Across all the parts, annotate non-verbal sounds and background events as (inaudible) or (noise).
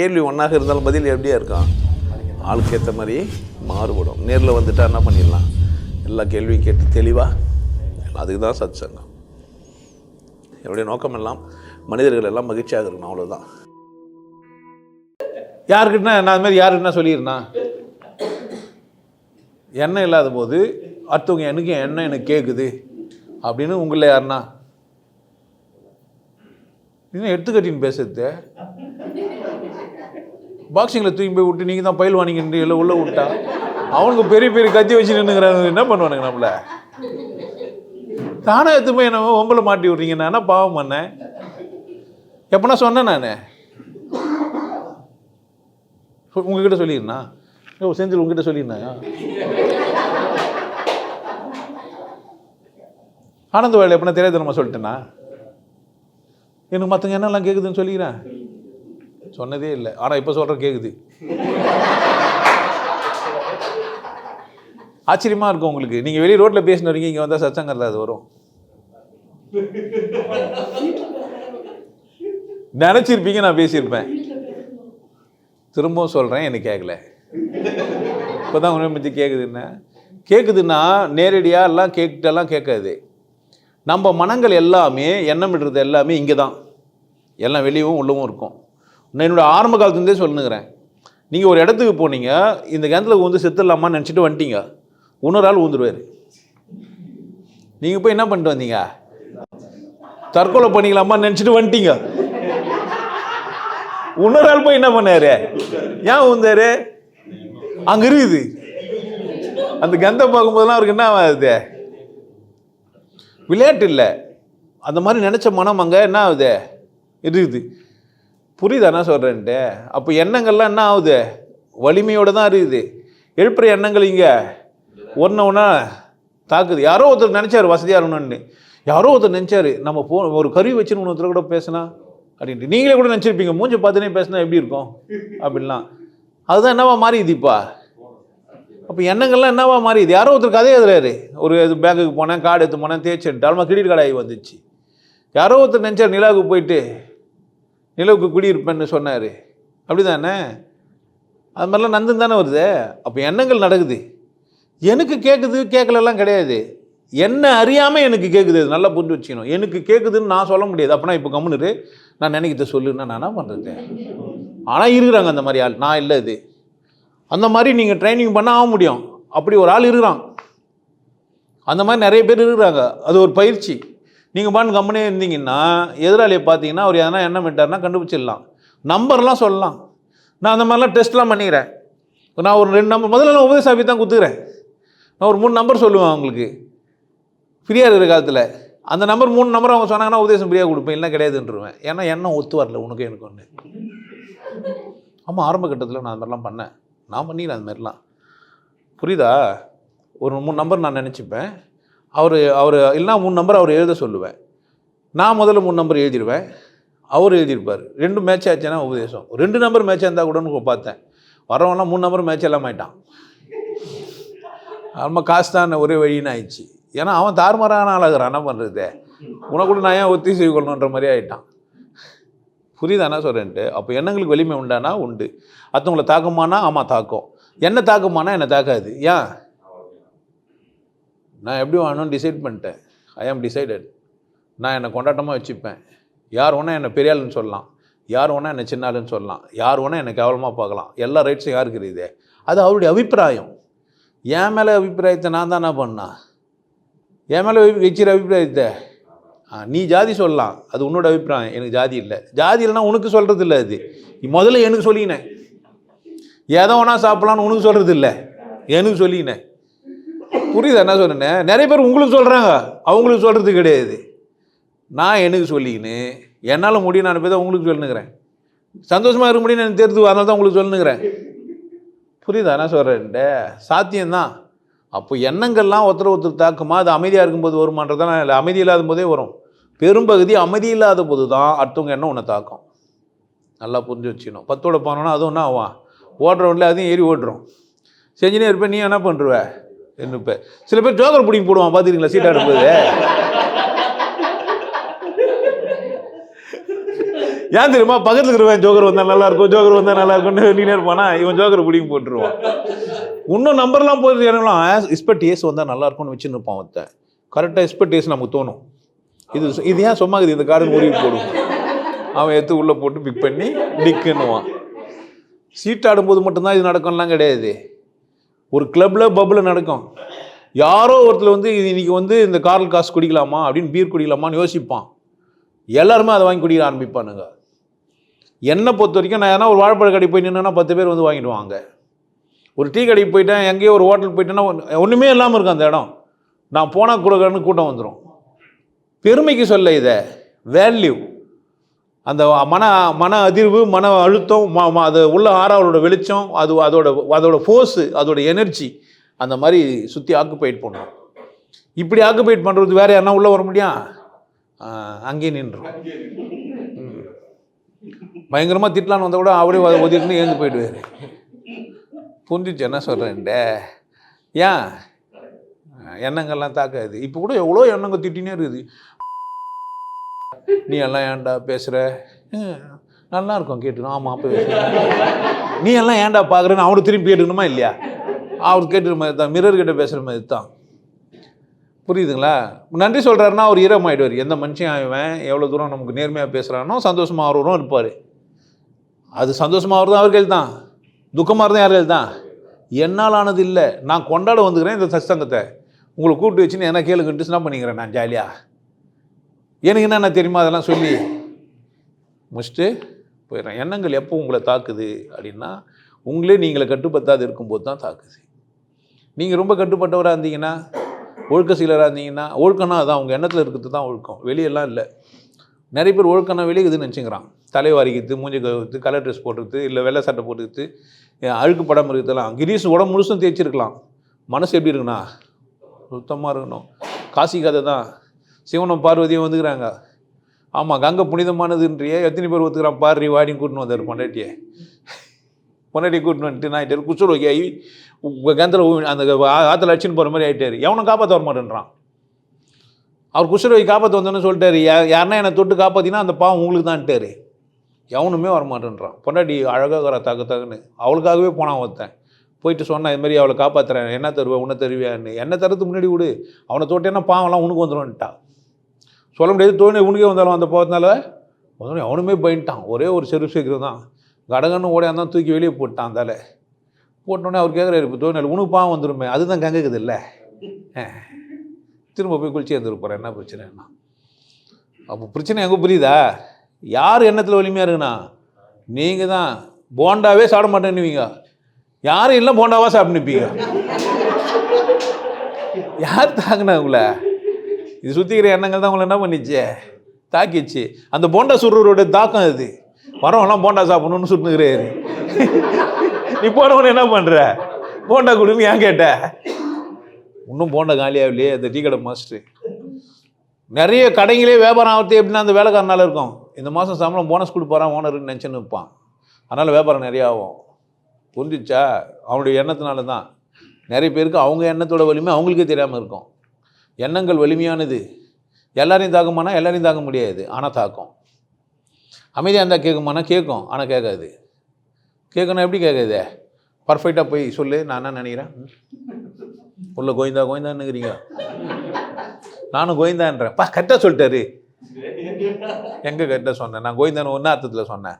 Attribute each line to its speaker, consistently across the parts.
Speaker 1: கேள்வி ஒன்றாக இருந்தாலும் பதில் எப்படியா இருக்கும்? ஆளுக்கு ஏற்ற மாதிரி மாறுபடும். நேரில் வந்துட்டால் என்ன பண்ணிடலாம்? எல்லா கேள்வியும் கேட்டு தெளிவாக அதுக்கு தான் சத் சங்கம் என்னுடைய நோக்கம் எல்லாம் மனிதர்கள் எல்லாம் மகிழ்ச்சியாக இருக்கணும் அவ்வளோதான் யாருக்கிட்ட நான் அது மாதிரி யாருக்கிட்ட சொல்லியிருந்தேன் எண்ணெய் இல்லாத போது அடுத்தவங்க எனக்கு எண்ணெய் எனக்கு கேட்குது அப்படின்னு உங்களில் யாருன்னா? இன்னும் எடுத்துக்கட்டின்னு பேசுறது. பாக்ஸிங்கில் தூக்கி போய் விட்டு நீங்கள் தான் பயில் வாங்கிக்கிட்டு இல்லை உள்ளே விட்டா? அவனுக்கு பெரிய பெரிய கத்தி வச்சு நின்றுங்கிறாங்க என்ன பண்ணுவானுங்க நம்மளை? தானே எடுத்து போய் என்ன ஒம்பளை மாட்டி விட்றீங்க. நான் பாவம் பண்ணேன்? எப்போனா சொன்னேன் நான். உங்ககிட்ட சொல்லியிருந்தா? ஓ செந்தில் உங்ககிட்ட சொல்லியிருந்தாயா ஆனந்த வேலை எப்படின்னா தெரியாத சொல்லிட்டேன்னா எனக்கு மற்றவங்க என்னெல்லாம் கேட்குதுன்னு சொல்லிக்கிறேன். சொன்னதே இல்லை. ஆனால் இப்போ சொல்கிற கேட்குது ஆச்சரியமாக இருக்கும் உங்களுக்கு. நீங்கள் வெளியே ரோட்டில் பேசின வரீங்க இங்கே வந்தால் சச்சங்கிறது அது வரும். நினச்சிருப்பீங்க நான் பேசியிருப்பேன். திரும்பவும் சொல்கிறேன் எனக்கு கேட்கல இப்போ தான் உண்மை பற்றி கேட்குதுன்னா கேட்குதுன்னா நேரடியாக எல்லாம் கேட்டுட்டெல்லாம் கேட்காது. நம்ம மனங்கள் எல்லாமே எண்ணமிடுறது எல்லாமே இங்கே தான் எல்லாம் வெளியவும் உள்ளவும் இருக்கும். நான் என்னோட ஆரம்ப காலத்துலேருந்தே சொல்லுங்கிறேன் நீங்கள் ஒரு இடத்துக்கு போனீங்க இந்த கிணத்துல வந்து செத்துடலாமான்னு நினச்சிட்டு வந்துட்டீங்க. இன்னொரு ஆள் ஊந்துருவார். நீங்கள் போய் என்ன பண்ணிட்டு வந்தீங்க? தற்கொலை பண்ணிக்கலாமான்னு நினச்சிட்டு வந்துட்டீங்க. இன்னொரு ஆள் போய் என்ன பண்ணாரு? ஏன் ஊந்தாரு? அங்கே இருக்குது. அந்த கந்தை பார்க்கும்போதெல்லாம் அவருக்கு என்ன ஆகுது? விளையாட்டு இல்லை. அந்த மாதிரி நினச்ச மனம் அங்கே என்ன ஆகுது? இருக்குது. புரியுதா என்ன சொல்கிறேன்ட்டு அப்போ எண்ணங்கள்லாம் என்ன ஆகுது? வலிமையோடு தான் இருக்குது. எழுப்புற எண்ணங்கள் இங்கே. ஒன்று ஒன்றா தாக்குது. யாரோ ஒருத்தர் நினச்சார் வசதியாக இருக்கணும்னு. யாரோ ஒருத்தர் நினச்சார் நம்ம போ ஒரு கருவி வச்சுன்னு ஒருத்தர் கூட பேசினா? அப்படின்ட்டு. நீங்களே கூட நினச்சிருப்பீங்க மூஞ்சி பார்த்துனே பேசினா எப்படி இருக்கும்? அப்படின்லாம். அதுதான் என்னவா மாறிது இப்போ? அப்போ எண்ணங்கள்லாம் என்னவா மாறிது யாரோ ஒருத்தர் கதையை எழுதுறாரு. ஒரு இது பேங்குக்கு போனேன் கார்டு எடுத்து போனேன் தேய்ச்சி டால்மா கிரெடிட் கார்டு ஆகி வந்துச்சு. யாரோ ஒருத்தர் நினச்சார் நிலாவுக்கு போயிட்டு நிலவுக்கு குடியிருப்பேன்னு சொன்னார். அப்படி தானே அது மாதிரிலாம் நந்தன் தானே வருது. அப்போ எண்ணங்கள் நடக்குது. எனக்கு கேட்குது கேட்கலலாம் கிடையாது. என்ன அறியாமல் எனக்கு கேட்குது அது நல்லா புரிஞ்சு வச்சுக்கணும். எனக்கு கேட்குதுன்னு நான் சொல்ல முடியாது. அப்படின்னா இப்போ கம்முனு நான் நினைக்கிறத சொல்லுன்னா நான் என்ன பண்ணுறது ஆனால் இருக்கிறாங்க அந்த மாதிரி ஆள். நான் இல்லை இது. அந்த மாதிரி நீங்கள் ட்ரைனிங் பண்ண ஆக முடியும். அப்படி ஒரு ஆள் இருக்கிறான். அந்த மாதிரி நிறைய பேர் இருக்கிறாங்க. அது ஒரு பயிற்சி. நீங்கள் பாட்டு கம்பெனியே இருந்தீங்கன்னா எதிராளியை பார்த்தீங்கன்னா அவர் எதனா என்ன விட்டார்னா கண்டுபிடிச்சிடலாம். நம்பர்லாம் சொல்லலாம். நான் அந்த மாதிரிலாம் டெஸ்ட்லாம் பண்ணிக்கிறேன். நான் ஒரு ரெண்டு நம்பர் முதல்ல நான் உபதேச தான் கொடுத்துக்கிறேன் நான் ஒரு மூணு நம்பர் சொல்லுவேன் அவங்களுக்கு. ஃப்ரீயாக இருக்கிற காலத்தில். அந்த நம்பர் மூணு நம்பர் அவங்க சொன்னாங்கன்னா உபதேசம் ஃப்ரீயாக கொடுப்பேன் இல்லை கிடையாதுன்றவேன். ஏன்னா என்ன ஒத்து வரல உனக்கு எனக்கு ஒன்று ஆமாம் ஆரம்ப கட்டத்தில் நான் அந்த மாதிரிலாம் பண்ணேன். நான் பண்ணிக்கிறேன் அந்த மாதிரிலாம். புரியுதா? ஒரு மூணு நம்பர் நான் நினச்சிப்பேன். அவர் அவர் இல்லைனா மூணு நம்பர் அவர் எழுத சொல்லுவேன். நான் முதல்ல மூணு நம்பர் எழுதிடுவேன் அவர் எழுதியிருப்பார். ரெண்டு மேட்ச் ஆச்சுன்னா உபதேசம். ரெண்டு நம்பர் மேட்ச் இருந்தால் கூடன்னு பார்த்தேன். வரவங்களாம் மூணு நம்பர் மேட்ச் எல்லாம் ஆயிட்டான் ரொம்ப காசு தான் ஒரே வழின்னு ஆயிடுச்சு. ஏன்னா அவன் தார்மாரான ஆளாகிறான். என்ன பண்ணுறது உனக்கு கூட நான் ஏன் ஒத்தி செய்யணுன்ற மாதிரி ஆயிட்டான். புரியுதா என்ன சொல்கிறேன்ட்டு அப்போ எண்ணங்களுக்கு வலிமை உண்டானா? உண்டு. அடுத்தவங்களை தாக்குமானா? ஆமாம் தாக்கும். என்ன தாக்குமானா? என்னை தாக்காது. ஏன்? நான் எப்படி வாங்கணும்னு டிசைட் பண்ணிட்டேன். ஐ ஆம் டிசைடட் நான் என்னை கொண்டாட்டமாக வச்சுப்பேன். யார் வேணால் என்னை பெரியாளுன்னு சொல்லலாம். யார் வேணால் என்னை சின்ன ஆளுன்னு சொல்லலாம். யார் வேணால் என்னை கேவலமாக பார்க்கலாம். எல்லா ரைட்ஸும் யாருக்கு இருக்குது? அது அவருடைய அபிப்பிராயம். என் மேலே அபிப்பிராயத்தை நான் தான் என்ன பண்ணா என் மேலே வச்சிரு அபிப்பிராயத்தை? ஆ, நீ ஜாதி சொல்லலாம். அது உன்னோட அபிப்பிராயம். எனக்கு ஜாதி இல்லை. ஜாதி இல்லைன்னா உனக்கு சொல்கிறது இல்லை அது. முதல்ல எனக்கு சொல்லினேன் எதை வேணா சாப்பிட்லான்னு உனக்கு சொல்கிறது இல்லை. எனக்கு சொல்லினேன் புரியுதா என்ன சொன்னேன் நிறைய பேர் உங்களுக்கு சொல்கிறாங்க அவங்களுக்கு சொல்கிறது கிடையாது. நான் எனக்கு சொல்லிக்கின்னு என்னால் முடியும் நான் போய் தான் உங்களுக்கு சொல்லுங்கிறேன் சந்தோஷமாக இருக்க முடியும் எனக்கு தெரிஞ்சு அதனால தான் உங்களுக்கு சொல்லுங்கிறேன் புரியுதா என்ன சொல்கிறேன்ட்டு சாத்தியம்தான். அப்போ எண்ணங்கள்லாம் ஒருத்தர் ஒருத்தர் தாக்குமா? அது அமைதியாக இருக்கும்போது வருமானதான் இல்லை அமைதி இல்லாத போதே வரும். பெரும்பகுதி அமைதி இல்லாத போது தான் அடுத்தவங்க எண்ணம் உன்னை தாக்கும். நல்லா புரிஞ்சு வச்சுக்கணும். பத்தோட போனோன்னா அதுவும் என்ன ஆவான் ஓடுறவன்ல அதையும் ஏறி ஓடுறோம். செஞ்சுனே இருப்பேன் நீ என்ன பண்ணுருவ என்னப்ப சில பேர் ஜோக்கர் பிடிங்கி போடுவான் பார்த்துருக்கீங்களா சீட் ஆடும்போது (laughs) ஏன் தெரியுமா? பக்கத்துல இருக்கிறவன் ஜோக்கர் வந்தா நல்லா இருக்கும் ஜோக்கர் வந்தா நல்லா இருக்கும்னு நீ இருப்பானா? இவன் ஜோக்கர் பிடிங்கி போட்டுருவான். இன்னும் நம்பர்லாம் போய் இறங்கலாம் இஸ்பெட் ஏஸ் வந்தா நல்லா இருக்கும்னு வச்சு நிற்பான் ஒருத்தன் கரெக்டாக இஸ்பெட் ஏஸ் நமக்கு தோணும். இது இது ஏன் சும்மா இருக்குது? இந்த கார்டு உருவி போடும். அவன் எடுத்து உள்ளே போட்டு பிக் பண்ணி டிக்குன்னுவான் சீட் ஆடும்போது மட்டும்தான் இது நடக்கும்லாம் கிடையாது. ஒரு கிளப்பில் பப்பில் நடக்கும். யாரோ ஒருத்தர் வந்து இது இன்னைக்கு வந்து இந்த கார்ல் காசு குடிக்கலாமா அப்படின்னு பீர் குடிக்கலாமான்னு யோசிப்பான். எல்லாருமே அதை வாங்கி குடிக்க ஆரம்பிப்பானுங்க. என்னை பொறுத்த வரைக்கும் நான் ஏன்னா ஒரு வாழைப்பழ கடைக்கு போய் நின்னா பத்து பேர் வந்து வாங்கிடுவாங்க. ஒரு டீ கடைக்கு போயிட்டேன் எங்கேயோ ஒரு ஹோட்டல் போயிட்டேன்னா ஒன்றுமே இல்லாமல் இருக்கும் அந்த இடம். நான் போனால் கூட கூட்டம் வந்துடும் பெருமைக்கு சொல்ல இதை. வேல்யூ அந்த மன மன அதிர்வு மன அழுத்தம் ம ம- அது உள்ள ஆறாவளோட வெளிச்சம் அது அதோட அதோட ஃபோர்ஸு அதோட எனர்ஜி அந்த மாதிரி சுற்றி ஆக்குபைட் பண்ணும். இப்படி ஆக்குபைட் பண்ணுறது வேறு யாருன்னா உள்ளே வர முடியும் அங்கேயே நின்றோம் பயங்கரமாக திட்டலான்னு வந்தால் கூட அவரே ஒ- ஏந்து போயிடுவார். புரிஞ்சிச்சு? என்ன சொல்கிறேன்டே ஏன்? எண்ணங்கள்லாம் தாக்காது. இப்போ கூட எவ்வளோ எண்ணங்கள் திட்டினே இருக்குது. நீ எல்லாம் ஏன்டா பேசுகிற நல்லா இருக்கும் கேட்டுக்கணும் ஆமாம் அப்போ நீ எல்லாம் ஏன்டா பார்க்குறேன்னு அவனுக்கு திரும்பி கேட்டுக்கணுமா இல்லையா? அவர் கேட்டுக்கிற மாதிரி தான் மிரர் கிட்ட பேசுகிற மாதிரி தான். புரியுதுங்களா? நன்றி சொல்கிறாருன்னா அவர் ஈரம் ஆயிடுவார் எந்த மனுஷன் ஆகுவேன் எவ்வளோ தூரம் நமக்கு நேர்மையாக பேசுகிறானோ சந்தோஷமாக இருப்பார். அது சந்தோஷமாக அவர் கையில் தான். துக்கமாக இருந்தால் யார் கையில் தான்? என்னால் ஆனது இல்லை. நான் கொண்டாட வந்துக்கிறேன் இந்த சத்சங்கத்தை. உங்களை கூப்பிட்டு வச்சுன்னு என்ன கேளுங்கன்ட்டு என்ன பண்ணிக்கிறேன் நான் ஜாலியாக எனக்கு என்னென்ன தெரியுமா அதெல்லாம் சொல்லி முடிச்சுட்டு போயிடுறேன். எண்ணங்கள் எப்போ உங்களை தாக்குது அப்படின்னா உங்களே நீங்களை கட்டுப்பத்தாது இருக்கும்போது தான் தாக்குது. நீங்கள் ரொம்ப கட்டுப்பட்டவராக இருந்தீங்கன்னா ஒழுக்க சீலராக இருந்தீங்கன்னா ஒழுக்கம்னா அதான் உங்கள் எண்ணத்தில் இருக்கிறது தான் ஒழுக்கம். வெளியெல்லாம் இல்லை. நிறைய பேர் ஒழுக்கம்னா வெளியுதுன்னு நினச்சிக்கிறான். தலை வாரிக்கிறது மூஞ்சி கழுவுறது கலர் ட்ரெஸ் போட்டுறது இல்லை வெள்ளை சட்டை போட்டுக்கிறது அழுக்கு படம் இருக்கிறதெல்லாம். கிரீஸ் உடம்பு முழுசும் தேய்ச்சிருக்கலாம். மனசு எப்படி இருக்குண்ணா சுத்தமாக இருக்கணும். காசி கதை தான். சிவனும் பார்வதியும் வந்துக்கிறாங்க. ஆமாம் கங்கை புனிதமானதுன்றியே எத்தனை பேர் ஒத்துக்கிறான் பாரி வாடின்னு கூட்டின்னு வந்தார் பொண்டாட்டியை. பொண்டாட்டியை கூட்டின்னு வந்துட்டு நான் ஆகிட்டார் குசுரோகி ஆகி கந்தில் அந்த ஆற்றுல அடிச்சுன்னு போகிற மாதிரி ஆகிட்டார் எவனும் காப்பாற்ற வர மாட்டேன்றான். அவர் குசுரோகி காப்பாற்ற வந்தோன்னு சொல்லிட்டாரு. யா- யாருன்னா என்னை தொட்டு காப்பாற்றினா அந்த பாவம் உங்களுக்கு தான்ட்டாரு எவனுமே வரமாட்டேன்றான் பொண்டாட்டி அழகாக தகு தகுன்னு. அவளுக்காகவே போனான் ஒருத்தன். போயிட்டு சொன்னேன் இதுமாதிரி அவளை காப்பாற்றுறேன் என்ன தருவேன் உன்னை தருவியான்னு. என்ன தரத்துக்கு முன்னாடி விடு. அவனை தொட்டேன்னா பாவம்லாம் உனக்கு வந்துடும்ன்ட்டா சொல்ல முடியாது. தோணி உனக்கே வந்தாலும் அந்த போகிறதுனால உடனே அவனுமே பயந்துட்டான். ஒரே ஒரு செரு சீக்கிரம் தான். கடகன்னு ஓடையாந்தான் தூக்கி வெளியே போட்டான் அந்தாலே. போட்டோடனே அவர் கேட்குறாரு இப்போ தோணி உனக்கு பாவம் வந்துருமே. அதுதான் கங்குக்குது இல்லை? திரும்ப போய் குளிச்சு வந்துட்டு போகிறேன் என்ன அப்போ பிரச்சனை எங்கே புரியுதா? யார் எண்ணத்தில் வலிமையாக இருக்குண்ணா நீங்கள் தான். போண்டாவே சாப்பிட மாட்டேன்னுவீங்க. யாரும் இல்லை போண்டாவாக சாப்பிட்டுப்பீங்க யார் தாங்கினா உங்களை? இது சுற்றிக்கிற எண்ணங்கள் தான் உங்களை என்ன பண்ணிச்சு? தாக்கிச்சு. அந்த போண்டா சுடுறவருடைய தாக்கம் அது வரவெல்லாம் போண்டா சாப்பிடணும்னு சுட்டுனுக்கிறாரு. நீ போனவன என்ன பண்ணுற போண்டா கொடுன்னு ஏன் கேட்ட? இன்னும் போண்டா காலியாகலையே அந்த டீ கடை மாஸ்டர். நிறைய கடைங்களே வியாபாரம் ஆகிறது எப்படின்னா அந்த வேலைக்காரனால இருக்கும். இந்த மாதம் சம்பளம் போனஸ் கொடுப்பாரான் ஓனர்னு நினச்சின்னு இருப்பான் அதனால் வியாபாரம் நிறையா ஆகும். புரிஞ்சிச்சா? அவனுடைய எண்ணத்தினால தான் நிறைய பேருக்கு அவங்க எண்ணத்தோட வலிமை அவங்களுக்கே தெரியாமல் இருக்கும். எண்ணங்கள் வலிமையானது. எல்லாரையும் தாக்குமானா எல்லாரையும் தாக்க முடியாது. ஆனால் தாக்கும். அமைதியாக இருந்தால் கேட்குமானா கேட்கும் ஆனால் கேட்காது கேட்கணும் எப்படி கேட்காது பர்ஃபெக்டாக போய் சொல்லு. நான் என்ன நினைக்கிறேன்? உள்ள கோயந்தா கோயந்தான்னுக்கிறீங்க நானும் கோயந்தான்றேன் பா கரெக்டாக சொல்லிட்டாரு. எங்கே கரெக்டாக சொன்னேன்? நான் கோவிந்தான்னு ஒன்றா அர்த்தத்தில் சொன்னேன்.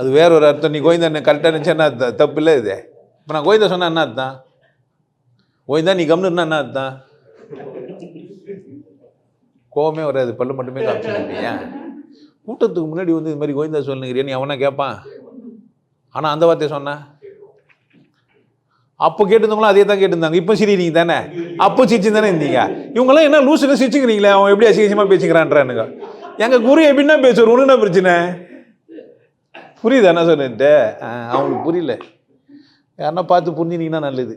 Speaker 1: அது வேற ஒரு அர்த்தம். நீ கோவிந்தா கரெக்டாக நினச்சேன்னா தப்பு இல்லை இது. இப்போ நான் கோவிந்தா சொன்னேன் என்ன அர்த்தம்? கோயந்தா நீ கம்னு என்ன அர்த்தம்? கோவமே வராது பல்லு மட்டுமே காமிச்சுருப்பீங்க கூட்டத்துக்கு முன்னாடி வந்து இது மாதிரி கோவிந்தா சொல்லுங்கிறியா நீ அவனா கேட்பான் ஆனால் அந்த வார்த்தையை சொன்னேன் அப்போ கேட்டிருந்தவங்களும் அதே தான் கேட்டிருந்தாங்க. இப்போ சிரிக்கிறீங்க தானே? அப்போ சிரிச்சு தானே இருந்தீங்க. இவங்கெல்லாம் என்ன லூசுன்னு சிரிச்சுக்கிறீங்களே? அவன் எப்படி அசிங்கமாக பேசிக்கிறான்றானுங்க. எங்கள் குரு எப்படின்னா பேசுவார்? ஒன்று என்ன பிரச்சனை? புரியுது என்ன சொன்னிட்டு அவங்களுக்கு புரியல. யாருன்னா பார்த்து புரிஞ்சுனீங்கன்னா நல்லது.